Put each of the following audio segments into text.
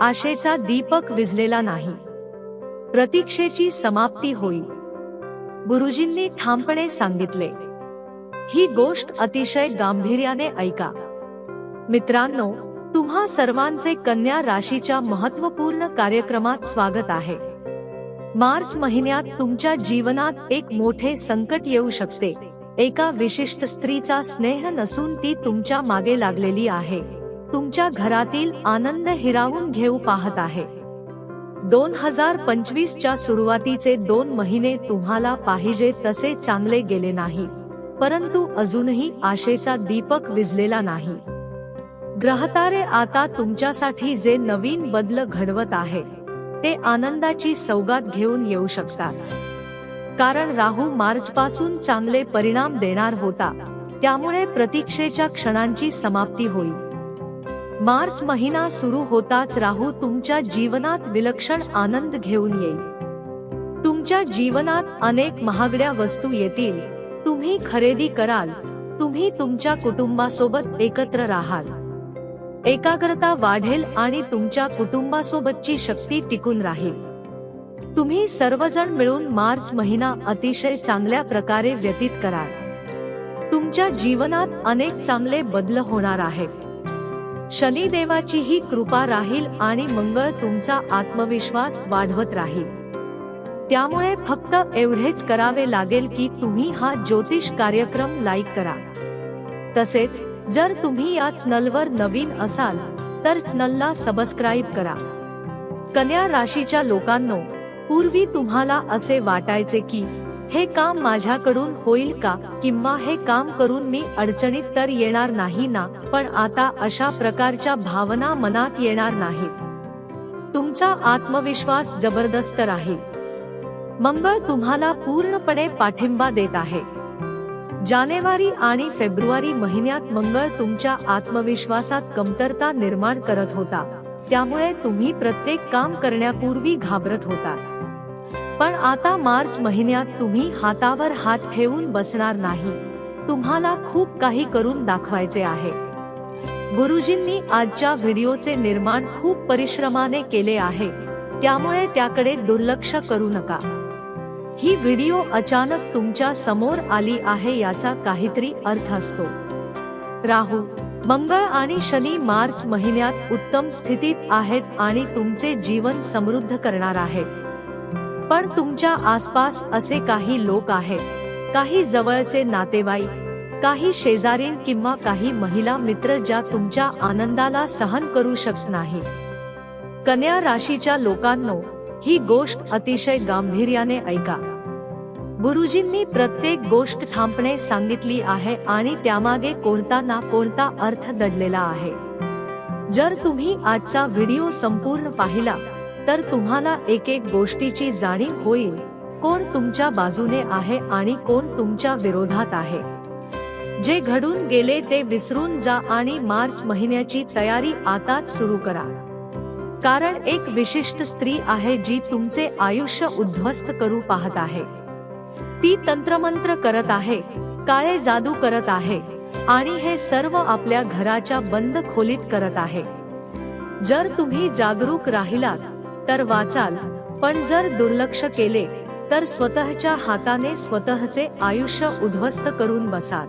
आशेचा दीपक विझलेला नाही. प्रतीक्षेची समाप्ती होईल गुरुजींनी ठामपणे सांगितले. ही गोष्ट अतिशय गांभीर्याने ऐका. मित्रांनो तुम्हा सर्वांचे कन्या राशीच्या महत्त्वपूर्ण कार्यक्रमात स्वागत आहे. मार्च महिन्यात तुमच्या जीवनात एक मोठे संकट येऊ शकते. एका विशिष्ट स्त्रीचा स्नेह नसून ती तुमच्या मागे लागलेली आहे. तुमच्या घरातील आनंद हिरावून घेऊ पाहत आहे. दोन हजार पंचवीसच्या सुरुवातीचे दोन महिने तुम्हाला पाहिजे तसे चांगले गेले नाही परंतु अजूनही आशेचा दीपक विजलेला नाही. ग्रहतारे आता तुमच्यासाठी जे नवीन बदल घडवत आहे ते आनंदाची सौगात घेऊन येऊ शकतात. कारण राहू मार्च पासून चांगले परिणाम देणार होता त्यामुळे प्रतीक्षेच्या क्षणांची समाप्ती होईल. मार्च महिना सुरू होताच राहू तुमच्या जीवनात विलक्षण आनंद घेऊन येईल. तुमच्या जीवनात अनेक महागड्या वस्तू येतील. तुम्ही खरेदी कराल. तुम्ही तुमच्या कुटुंबासोबत एकत्र राहाल. एकाग्रता वाढेल आणि तुमच्या कुटुंबासोबतची शक्ती टिकून राहील. तुम्ही सर्वजण मिळून मार्च महिना अतिशय चांगल्या प्रकारे व्यतीत कराल. तुमच्या जीवनात अनेक चांगले बदल होणार आहेत. शनिदेवाची ही कृपा राहील आणि मंगळ तुमचा आत्मविश्वास वाढवत राहील. त्यामुळे फक्त एवढेच करावे लागेल की तुम्ही हा ज्योतिष कार्यक्रम लाईक करा. तसेच जर तुम्ही या चॅनलवर नवीन असाल तर चॅनलला सबस्क्राईब करा. कन्या राशीच्या लोकांनो पूर्वी तुम्हाला असे वाटायचे की हे काम माझ्याकडून होईल का किंवा हे काम करून मी अडचणीत तर येणार नाही ना पण आता अशा प्रकारच्या भावना मनात येणार नाहीत. तुमचा आत्मविश्वास जबरदस्त राहील. मंगळ तुम्हाला पूर्णपणे पाठिंबा देत आहे. जानेवारी आणि फेब्रुवारी महिन्यात मंगळ तुमच्या आत्मविश्वासात कमतरता निर्माण करत होता. त्यामुळे तुम्ही प्रत्येक काम करण्यापूर्वी घाबरत होता पण आता मार्च महिन्यात तुम्ही हातावर हात ठेवून बसणार नाही. तुम्हाला खूप काही करून दाखवायचे आहे. गुरुजींनी आजच्या व्हिडिओचे निर्माण खूप परिश्रमाने केले आहे. त्यामुळे त्याकडे दुर्लक्ष करू नका. ही व्हिडिओ अचानक तुमच्यासमोर आली आहे याचा काहीतरी अर्थ असतो. राहू मंगळ आणि शनी मार्च महिन्यात उत्तम स्थितीत आहेत आणि तुमचे जीवन समृद्ध करणार आहेत. पण तुमच्या आसपास असे काही लोक आहेत. काही जवळचे नातेवाईक काही शेजारीण किंवा काही महिला मित्र ज्या तुमच्या आनंदाला सहन करू शकत नाही. कन्या राशीच्या लोकांनो ही गोष्ट अतिशय गांभीर्याने ऐका. गुरुजींनी प्रत्येक गोष्ट ठामपणे सांगितली आहे आणि त्यामागे कोणता ना कोणता अर्थ दडलेला आहे. जर तुम्ही आजचा व्हिडिओ संपूर्ण पाहिला तर तुम्हाला एक एक गोष्टीची जाणीव होईल. कोण तुमच्या बाजूने आहे आणि कोण तुमच्या विरोधात आहे. जे घडून गेले ते विसरून जा आणि मार्च महिन्याची तयारी आताच सुरू करा. कारण एक विशिष्ट स्त्री आहे जी तुमचे आयुष्य उद्ध्वस्त करू पाहत आहे. ती तंत्रमंत्र करत आहे काळे जादू करत आहे आणि हे सर्व आपल्या घराच्या बंद खोलीत करत आहे. जर तुम्ही जागरूक राहिलात तर वाचाल. पण जर दुर्लक्ष केले तर स्वतःच्या हाताने स्वतःचे आयुष्य उद्ध्वस्त करून बसाल.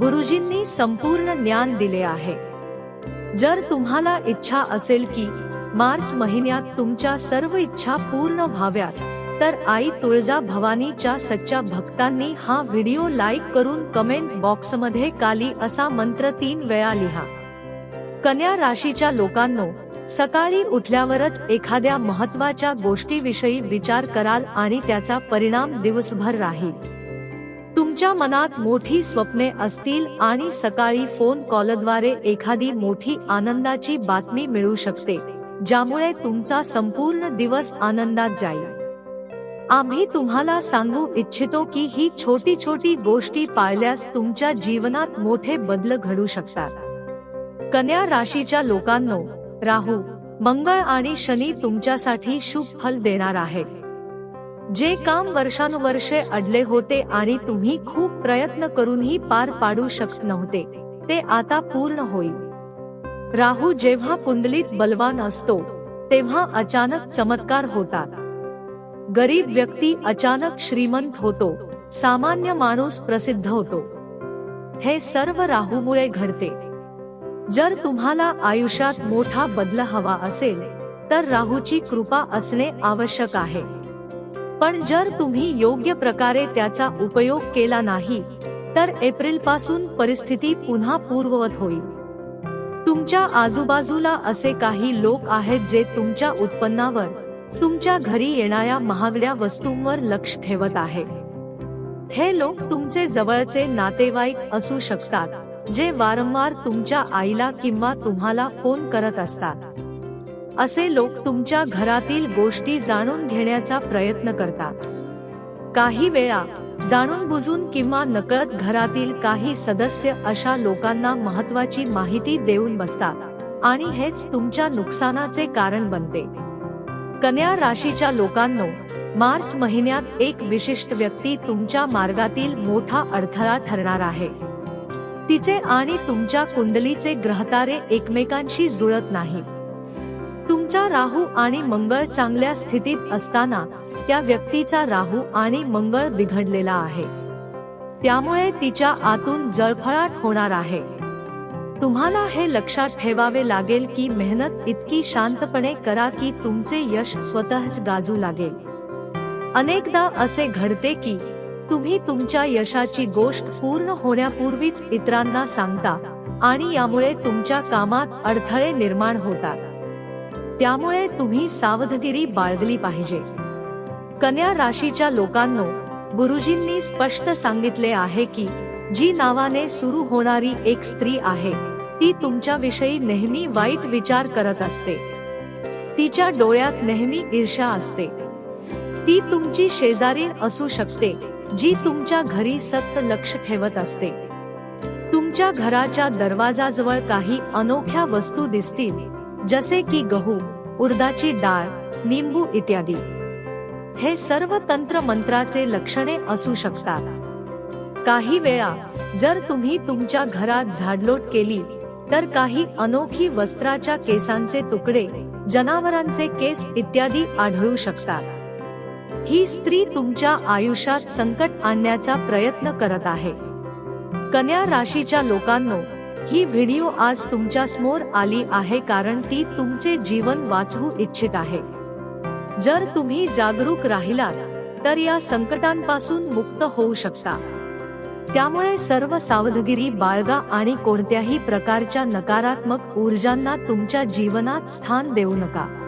गुरुजींनी संपूर्ण ज्ञान दिले आहे. जर तुम्हाला इच्छा असेल की मार्च महिन्यात तुमच्या सर्व इच्छा पूर्ण व्हाव्यात तर आई तुळजा भवानीच्या सच्च्या भक्तांनी हा व्हिडिओ लाईक करून कमेंट बॉक्समध्ये काली असा मंत्र तीन वेळा लिहा. कन्या राशीच्या लोकांनो सकाळी उठल्यावरच एखाद्या महत्त्वाच्या गोष्टीविषयी विचार कराल आणि त्याचा परिणाम दिवसभर राहील. तुमच्या मनात मोठी स्वप्ने असतील आणि सकाळी फोन कॉलद्वारे एखादी मोठी आनंदाची बातमी मिळू शकते ज्यामुळे तुमचा संपूर्ण दिवस आनंदात जाईल. आम्ही तुम्हाला सांगू इच्छितो की ही छोटी छोटी गोष्टी पाळल्यास तुमच्या जीवनात मोठे बदल घडू शकतात. कन्या राशीच्या लोकांनो राहू मंगळ आणि शनी तुमच्यासाठी शुभ फल देणार आहेत. जे काम वर्षानुवर्षे अडले होते आणि तुम्ही खूप प्रयत्न करूनही पार पाडू शकत नव्हते ते आता पूर्ण होईल. राहू जेव्हा कुंडलीत बलवान असतो तेव्हा अचानक चमत्कार होतात. गरीब व्यक्ती अचानक श्रीमंत होतो सामान्य माणूस प्रसिद्ध होतो. हे सर्व राहूमुळे घडते. जर तुम्हाला आयुष्यात मोठा बदल हवा असेल तर राहूची कृपा असणे आवश्यक आहे. पण जर तुम्ही योग्य प्रकारे त्याचा उपयोग केला नाही तर एप्रिलपासून परिस्थिती पुन्हा पूर्ववत होईल. तुमच्या आजूबाजूला असे काही लोक आहेत जे तुमच्या उत्पन्नावर तुमच्या घरी येणाऱ्या महागड्या वस्तूंवर लक्ष ठेवत आहे. हे लोक तुमचे जवळचे नातेवाईक असू शकतात. जे वारंवार तुमच्या आईला किंवा तुम्हाला फोन करत असतात. असे लोक तुमच्या घरातील गोष्टी जाणून घेण्याचा प्रयत्न करतात. काही वेळा जाणून बुजून किंवा नकळत घरातील काही सदस्य अशा लोकांना महत्वाची माहिती देऊन बसतात आणि हेच तुमच्या नुकसानाचे कारण बनते. कन्या राशीच्या लोकांनो मार्च महिन्यात एक विशिष्ट व्यक्ती तुमच्या मार्गातील मोठा अडथळा ठरणार आहे. तिचे आणि तुमच्या कुंडलीचे ग्रहतारे एकमेकांशी जुळत नाहीत. तुमचा राहू आणि मंगळ चांगल्या स्थितीत असताना त्या व्यक्तीचा राहू आणि मंगळ बिघडलेला आहे. त्यामुळे तिच्या आतून जळफळाट होणार आहे. तुम्हाला हे लक्षात ठेवावे लागेल की मेहनत इतकी शांतपणे करा की तुमचे यश स्वतःच गाजू लागेल. अनेकदा असे घडते की तुम्ही तुमच्या यशाची गोष्ट पूर्ण होण्यापूर्वीच इतरांना सांगता आणि यामुळे तुमच्या कामात अडथळे निर्माण होतात. त्यामुळे तुम्ही सावधगिरी बाळगली पाहिजे. कन्या राशीच्या लोकांनो गुरुजींनी स्पष्ट सांगितले आहे की जी नावाने सुरू होणारी एक स्त्री आहे ती तुमच्याविषयी नेहमी वाईट विचार करत असते. तिच्या डोळ्यात नेहमी ईर्षा असते. ती तुमची शेजारीण असू शकते जी तुमच्या घरी सक्त लक्ष ठेवत असते. तुमच्या घराच्या दरवाजाजवळ काही अनोख्या वस्तू दिसतील, जसे की गहू, उडदाची डाळ, निंबू इत्यादी. हे सर्व तंत्र मंत्राचे लक्षणे असू शकतात. काही वेळा, जर तुम्ही तुमच्या घरात झाडलोट केली, तर काही अनोखी वस्त्राच्या केसांचे तुकडे, जनावरांचे केस इत्यादी आढळू शकतात. ही स्त्री तुमच्या आयुष्यात संकट आणण्याचा प्रयत्न करत आहे. कन्या राशीच्या लोकांनो ही व्हिडिओ आज तुमच्यासमोर आली आहे कारण ती तुमचे जीवन वाचवू इच्छित आहे. जर तुम्ही जागरूक राहिलात तर या संकटांपासून मुक्त होऊ शकता. त्यामुळे सर्व सावधगिरी बाळगा आणि कोणत्याही प्रकारच्या नकारात्मक ऊर्जांना तुमच्या जीवनात स्थान देऊ नका.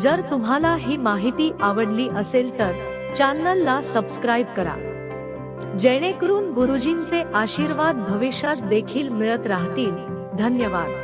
जर तुम्हाला ही माहिती आवडली असेल तर चॅनलला सबस्क्राईब करा. जेणेकरून गुरुजींचे आशीर्वाद भविष्यात देखील मिळत राहतील. धन्यवाद.